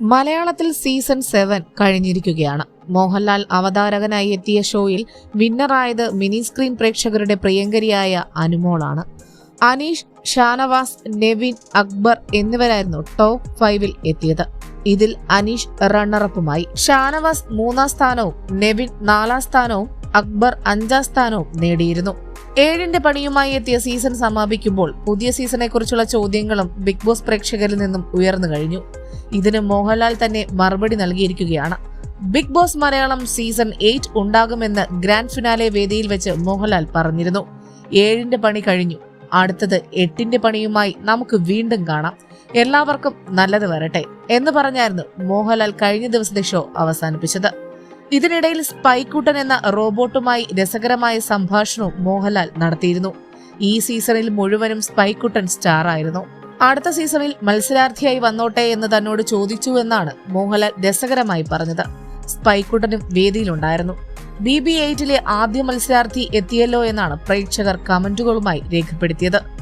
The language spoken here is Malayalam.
മലയാളത്തിൽ സീസൺ സെവൻ കഴിഞ്ഞിരിക്കുകയാണ്. മോഹൻലാൽ അവതാരകനായി എത്തിയ ഷോയിൽ വിന്നറായത് മിനി സ്ക്രീൻ പ്രേക്ഷകരുടെ പ്രിയങ്കരിയായ അനുമോളാണ്. അനീഷ് ഷാനവാസ് നെവിൻ അക്ബർ എന്നിവരായിരുന്നു ടോപ്പ് ഫൈവിൽ എത്തിയത്. ഇതിൽ അനീഷ് റണ്ണറപ്പുമായി. ഷാനവാസ് മൂന്നാം സ്ഥാനവും നെവിൻ നാലാം സ്ഥാനവും അക്ബർ അഞ്ചാം സ്ഥാനവും നേടിയിരുന്നു. ഏഴിന്റെ പണിയുമായി എത്തിയ സീസൺ സമാപിക്കുമ്പോൾ പുതിയ സീസണെക്കുറിച്ചുള്ള ചോദ്യങ്ങളും ബിഗ് ബോസ് പ്രേക്ഷകരിൽ നിന്നും ഉയർന്നു കഴിഞ്ഞു. ഇതിന് മോഹൻലാൽ തന്നെ മറുപടി നൽകിയിരിക്കുകയാണ്. Big Boss Malayalam season eight ഉണ്ടാകുമെന്ന് ഗ്രാൻഡ് ഫിനാലെ വേദിയിൽ വെച്ച് മോഹൻലാൽ പറഞ്ഞിരുന്നു. ഏഴിന്റെ പണി കഴിഞ്ഞു. അടുത്തത് എട്ടിന്റെ പണിയുമായി നമുക്ക് വീണ്ടും കാണാം. എല്ലാവർക്കും നല്ലത് വരട്ടെ എന്ന് പറഞ്ഞായിരുന്നു മോഹൻലാൽ കഴിഞ്ഞ ദിവസത്തെ ഷോ അവസാനിപ്പിച്ചത്. ഇതിനിടയിൽ സ്പൈക്കുട്ടൻ എന്ന റോബോട്ടുമായി രസകരമായ സംഭാഷണവും മോഹൻലാൽ നടത്തിയിരുന്നു. ഈ സീസണിൽ മുഴുവനും സ്പൈക്കുട്ടൻ സ്റ്റാർ ആയിരുന്നു. അടുത്ത സീസണിൽ മത്സരാർത്ഥിയായി വന്നോട്ടെ എന്ന് തന്നോട് ചോദിച്ചു എന്നാണ് മോഹൻലാൽ രസകരമായി പറഞ്ഞത്. സ്പൈക്കുട്ടനും വേദിയിലുണ്ടായിരുന്നു. ബി ബി എയ്റ്റിലെ ആദ്യ മത്സരാർത്ഥി എത്തിയല്ലോ എന്നാണ് പ്രേക്ഷകർ കമന്റുകളുമായി രേഖപ്പെടുത്തിയത്.